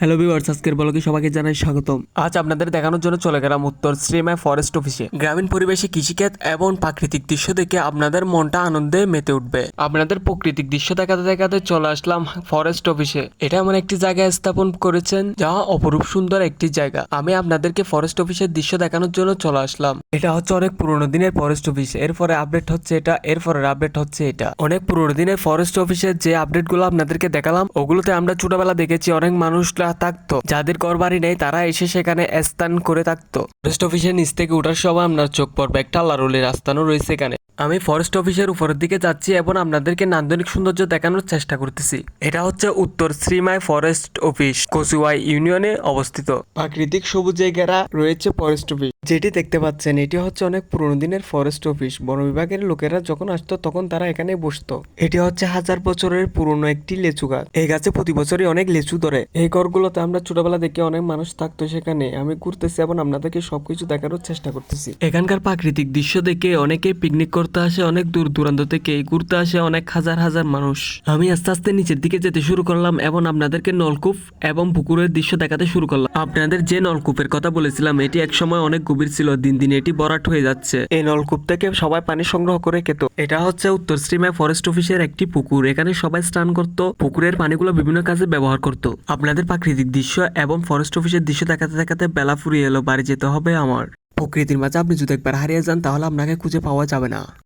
Hello viewers আজকের ব্লগে সবাইকে জানাই স্বাগতম। আজ আপনাদের দেখানোর জন্য চলে গেলাম উত্তর শ্রীমায় ফরেস্ট অফিসে গ্রামীণ পরিবেশে কৃষিক্ষেত এবং প্রাকৃতিক দৃশ্য দেখে আপনাদের মনটা আনন্দে মেতে উঠবে। আপনাদের প্রাকৃতিক দৃশ্য দেখাতে দেখাতে চলে আসলাম ফরেস্ট অফিসে এটা এমন একটি জায়গায় স্থাপন করেছেন যা অপরূপ সুন্দর একটি জায়গা। আমি আপনাদেরকে ফরেস্ট অফিসের দৃশ্য দেখানোর জন্য চলে আসলাম। এটা হচ্ছে অনেক পুরোনো দিনের ফরেস্ট অফিস এরপরে আপডেট হচ্ছে এটা এরপরে আপডেট হচ্ছে এটা। অনেক পুরোনো দিনের ফরেস্ট অফিসের যে আপডেটগুলো আপনাদেরকে দেখালাম, ওগুলোতে আমরা ছোটবেলা দেখেছি অনেক মানুষরা থাকতো। যাদের ঘর বাড়ি নেই তারা এসে সেখানে স্থান করে থাকতো। ফরেস্ট অফিসের নিচ থেকে ওঠার সময় আপনার চোখ পড়বে একটা লারুলের রাস্তানো রয়েছে এখানে। আমি ফরেস্ট অফিসের উপরের দিকে যাচ্ছি এবং আপনাদেরকে নান্দনিক সৌন্দর্য দেখানোর চেষ্টা করতেছি। এটা হচ্ছে উত্তর শ্রীমাই ফরেস্ট অফিস কচুয়াই ইউনিয়নে অবস্থিত। প্রাকৃতিক সবুজে ঘেরা রয়েছে ফরেস্ট অফিস যেটি দেখতে পাচ্ছেন, এটি হচ্ছে অনেক পুরনো দিনের ফরেস্ট অফিস বন বিভাগের লোকেরা যখন আসতো, তখন তারা এখানে বসতো। এটি হচ্ছে হাজার বছরের পুরনো একটি লেচু গাছ। এই গাছে প্রতি বছরই অনেক লেচু ধরে। এই ঘরগুলোতে আমরা ছোটবেলা দেখে অনেক মানুষ থাকতো সেখানে। আমি ঘুরতেছি এবং আপনাদেরকে সবকিছু দেখানোর চেষ্টা করতেছি। এখানকার প্রাকৃতিক দৃশ্য দেখে অনেকে পিকনিক করতে আসে, অনেক দূর দূরান্ত থেকে ঘুরতে আসে অনেক হাজার হাজার মানুষ। আমি আস্তে আস্তে নিচের দিকে যেতে শুরু করলাম এবং আপনাদেরকে নলকূপ এবং পুকুরের দৃশ্য দেখাতে শুরু করলাম। আপনাদের যে নলকূপের কথা বলেছিলাম, এটি এক সময় অনেক গভীর ছিল, দিন দিন এটি বরাট হয়ে যাচ্ছে। এই নলকূপ থেকে সবাই পানি সংগ্রহ করে খেত। এটা হচ্ছে উত্তর শ্রীমায় ফরেস্ট অফিসের একটি পুকুর। এখানে সবাই স্নান করত, পুকুরের পানিগুলো বিভিন্ন কাজে ব্যবহার করত। আপনাদের প্রাকৃতিক দৃশ্য এবং ফরেস্ট অফিসের দৃশ্য দেখাতে দেখাতে বেলা ফুরিয়ে এলো, বাড়ি যেতে হবে আমার। প্রকৃতির মাঝে আপনি যদি একবার হারিয়ে যান, তাহলে আপনাকে খুঁজে পাওয়া যাবে না।